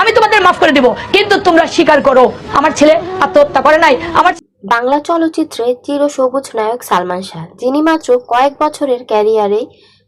আমি তোমাদের মাফ করে দেব, কিন্তু তোমরা স্বীকার করো। আমার ছেলে আত্মহত্যা করে নাই। আমার বাংলা চলচ্চিত্রে চিরসবুজ নায়ক সালমান শাহ, যিনি মাত্র কয়েক বছরের ক্যারিয়ারে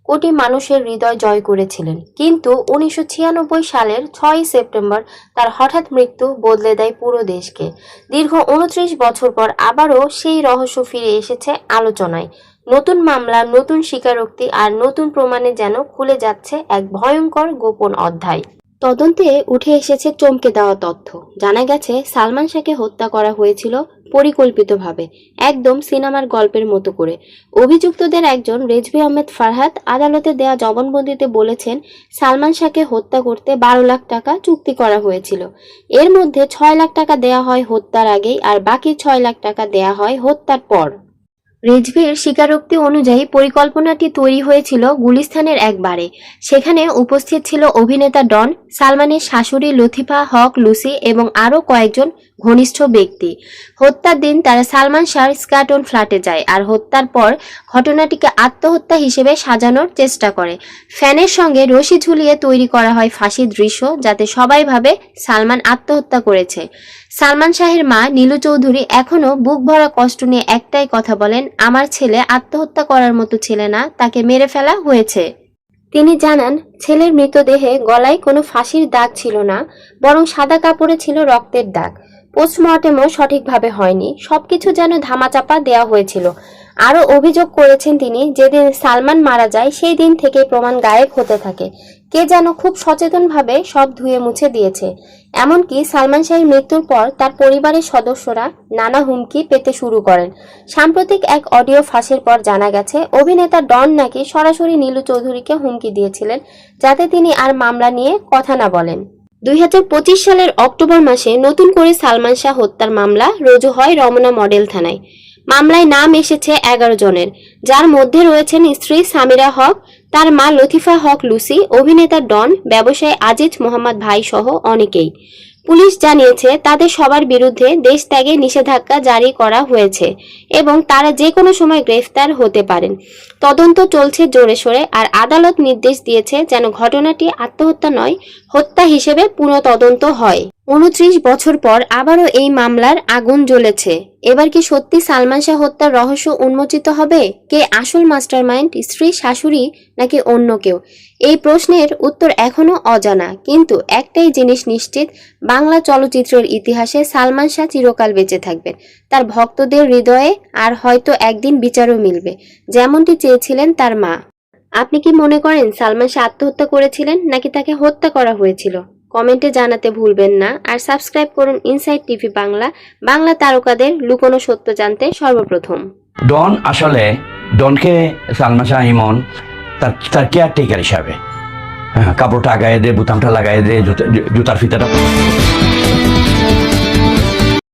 কোটি মানুষের হৃদয় জয় করেছিলেন। কিন্তু উনিশশো ছিয়ানব্বই সালের ছয়ই সেপ্টেম্বর তার হঠাৎ মৃত্যু বদলে দেয় পুরো দেশকে। দীর্ঘ উনত্রিশ বছর পর আবারও সেই রহস্য ফিরে এসেছে আলোচনায়। নতুন মামলা, নতুন স্বীকারোক্তি আর নতুন প্রমাণে যেন খুলে যাচ্ছে এক ভয়ঙ্কর গোপন অধ্যায়। তদন্তে উঠে এসেছে চমকে দেওয়া তথ্য। জানা গেছে, সালমান শাহকে হত্যা করা হয়েছিল পরিকল্পিতভাবে, একদম সিনেমার গল্পের মতো করে। অভিযুক্তদের একজন রেজভি আহমেদ ফারহাদ আদালতে দেয়া জবানবন্দিতে বলেছেন, সালমান শাহকে হত্যা করতে বারো লাখ টাকা চুক্তি করা হয়েছিল। এর মধ্যে ছয় লাখ টাকা দেয়া হয় হত্যার আগেই আর বাকি ছয় লাখ টাকা দেয়া হয় হত্যার পর। রেজভির স্বীকারোক্তি অনুযায়ী পরিকল্পনাটি তৈরি হয়েছিল গুলিস্থানের একবারে। সেখানে উপস্থিত ছিল অভিনেতা ডন, সালমানের শাশুড়ি লতিফা হক, লুসি এবং আরও কয়েকজন ঘনিষ্ঠ ব্যক্তি। হত্যার দিন তারা সালমান শাহর স্কাটন ফ্ল্যাটে যায় আর হত্যার পর ঘটনাটিকে আত্মহত্যা হিসেবে সাজানোর চেষ্টা করে। ফ্যানের সঙ্গে রশি ঝুলিয়ে তৈরি করা হয় ফাঁসির দৃশ্য যাতে সবাই ভাবে সালমান আত্মহত্যা করেছে। সালমান শাহের মা নীলু চৌধুরী এখনও বুক ভরা কষ্ট নিয়ে একটাই কথা বলেন, আমার ছেলে আত্মহত্যা করার মতো ছেলে না, তাকে মেরে ফেলা হয়েছে। তিনি জানান, ছেলের মৃতদেহে গলায় কোনো ফাঁসির দাগ ছিল না, বরং সাদা কাপড়ে ছিল রক্তের দাগ। পোস্টমর্টেমও সঠিকভাবে হয়নি। সবকিছু যেন ধামাচাপা দেওয়া হয়েছিল। আরও অভিযোগ করেছেন তিনি, যেদিন সালমান মারা যায়, সেই দিন থেকে প্রমাণ গায়েব হতে থাকে। কে যেন খুব সচেতনভাবে সব ধুয়ে মুছে দিয়েছে। এমনকি সালমান শাহের মৃত্যুর পর তার পরিবারের সদস্যরা নানা হুমকি পেতে শুরু করেন। সাম্প্রতিক এক অডিও ফাঁসের পর জানা গেছে, অভিনেতা ডন নাকি সরাসরি নীলু চৌধুরীকে হুমকি দিয়েছিলেন, যাতে তিনি আর মামলা নিয়ে কথা না বলেন। দুই হাজার পঁচিশ সালের অক্টোবর মাসে নতুন করে সালমান শাহ হত্যার মামলা রুজু হয় রমনা মডেল থানায়। মামলায় নাম এসেছে এগারো জনের। যার মধ্যে রয়েছেন স্ত্রী সামিরা হক, তার মা লতিফা হক লুসি, অভিনেতা ডন, ব্যবসায়ী আজিজ মোহাম্মদ ভাই সহ অনেকেই। পুলিশ জানিয়েছে, তাদের সবার বিরুদ্ধে দেশ ত্যাগে নিষেধাজ্ঞা জারি করা হয়েছে এবং তারা যে কোনো সময় গ্রেফতার হতে পারেন। তদন্ত চলছে জোরে সোরে আর আদালত নির্দেশ দিয়েছে যেন ঘটনাটি আত্মহত্যা নয়, হত্যা হিসেবে পুনঃ তদন্ত হয়। উনত্রিশ বছর পর আবারও এই মামলার আগুন জ্বলেছে। এবার কি সত্যি সালমান শাহ হত্যার রহস্য উন্মোচিত হবে? কে আসল মাস্টারমাইন্ড, স্ত্রী, শাশুড়ি, নাকি অন্য কেউ? এই প্রশ্নের উত্তর এখনও অজানা। কিন্তু একটাই জিনিস নিশ্চিত, বাংলা চলচ্চিত্রের ইতিহাসে সালমান শাহ চিরকাল বেঁচে থাকবেন। তার ভক্তদের হৃদয়ে আর হয়তো একদিন বিচারও মিলবে। যেমনটি চেয়েছিলেন তার মা। আপনি কি মনে করেন সালমান শাহ আত্মহত্যা করেছিলেন, নাকি তাকে হত্যা করা হয়েছিল? কমেন্টে জানাতে ভুলবেন না। আর সাবস্ক্রাইব করুন ইনসাইড টিভি বাংলা বাংলা তারকাদের লুকোনো সত্য জানতে সর্বপ্রথম। ডন আসলে ডনকে সালমা শাহ ইমন তার তার কেয়ারটেকার হিসাবে হ্যাঁ কাপড়টা আগায় দে, বোতামটা লাগাই দে, জুতা- জুতার ফিতাটা